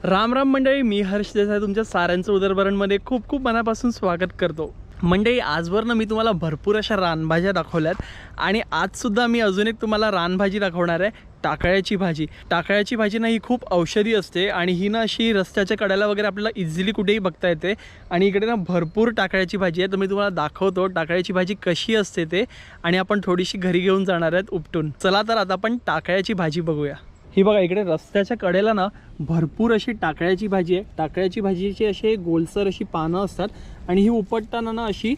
राम राम मंडळी मी हर्ष देसाई तुमच्या साऱ्यांचं उदरभरणमध्ये खूप खूप मनापासून स्वागत करतो. मंडळी आजवरनं मी तुम्हाला भरपूर अशा रानभाज्या दाखवल्यात आणि आजसुद्धा मी अजून एक तुम्हाला रानभाजी दाखवणार आहे टाकळ्याची भाजी. टाकळ्याची भाजी ना ही खूप औषधी असते आणि ही ना अशी रस्त्याच्या कड्याला वगैरे आपल्याला इझिली कुठेही बघता येते. आणि इकडे ना भरपूर टाकळ्याची भाजी आहे. तर मी तुम्हाला दाखवतो टाकळ्याची भाजी कशी असते ते आणि आपण थोडीशी घरी घेऊन जाणार आहेत उपटून. चला तर आता आपण टाकळ्याची भाजी बघूया. ही बघा इकडे रस्त्याच्या कडेला ना भरपूर अशी टाकळ्याची भाजी आहे. टाकळ्याची भाजीची अशी गोलसर अशी पानं असतात आणि ही उपटताना ना अशी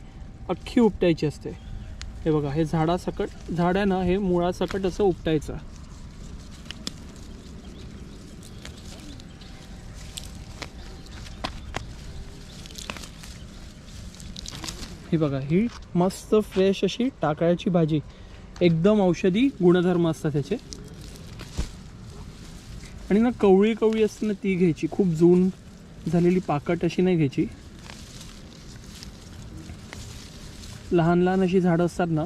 अख्खी उपटायची असते. हे बघा हे झाडासकट झाड आहे ना हे मुळासकट असं उपटायचं. ही बघा ही मस्त फ्रेश अशी टाकळ्याची भाजी. एकदम औषधी गुणधर्म असतात त्याचे आणि ना कवळी कवळी असते ना ती घ्यायची. खूप जून झालेली पाकट अशी नाही घ्यायची. लहान लहान अशी झाडं असतात ना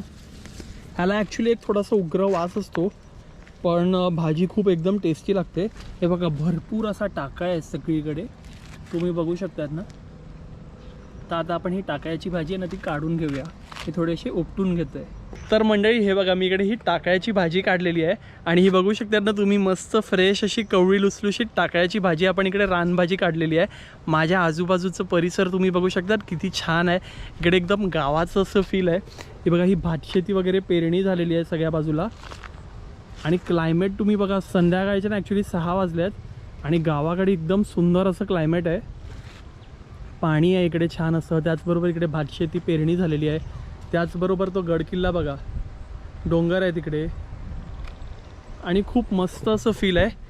ह्याला ॲक्च्युली एक थोडासा उग्र वास असतो पण भाजी खूप एकदम टेस्टी लागते. हे बघा भरपूर असा टाका आहे सगळीकडे. तुम्ही बघू शकतात ना. तर आता आपण ही टाकायची भाजी आहे ना ती काढून घेऊया. हे थोडेसे उपटून घेतोय. तर मंडळी हे बघा मी इकडे ही टाकळ्याची भाजी काढलेली आहे. आणि ही बघू शकतात ना तुम्ही मस्त फ्रेश अशी कवळी लुसलुशीत टाकळ्याची भाजी आपण इकडे रानभाजी काढलेली आहे. माझ्या आजूबाजूचं परिसर तुम्ही बघू शकतात किती छान आहे. इकडे एकदम गावाचं असं फील आहे. हे बघा ही भातशेती वगैरे पेरणी झालेली आहे सगळ्या बाजूला. आणि क्लायमेट तुम्ही बघा संध्याकाळचे ना ॲक्च्युली सहा वाजले आहेत. आणि गावाकडे एकदम सुंदर असं क्लायमेट आहे. पाणी आहे इकडे छान असं त्याचबरोबर इकडे भातशेती पेरणी झालेली आहे. त्याचबरोबर तो गडकिल्ला बघा. डोंगर आहे तिकडे. आणि खूप मस्त असं फील आहे.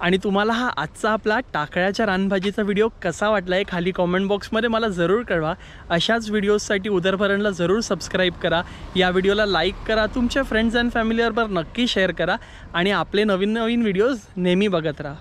आणि तुम्हाला हा आजचा आपला टाकळ्याच्या रानभाजीचा व्हिडिओ कसा वाटला आहे खाली कॉमेंट बॉक्समध्ये मला जरूर कळवा. अशाच व्हिडिओजसाठी उदरभरणला जरूर सबस्क्राईब करा. या व्हिडिओला लाईक करा. तुमच्या फ्रेंड्स अँड फॅमिलीबरोबर नक्की शेअर करा. आणि आपले नवीन नवीन व्हिडिओज नेहमी बघत राहा.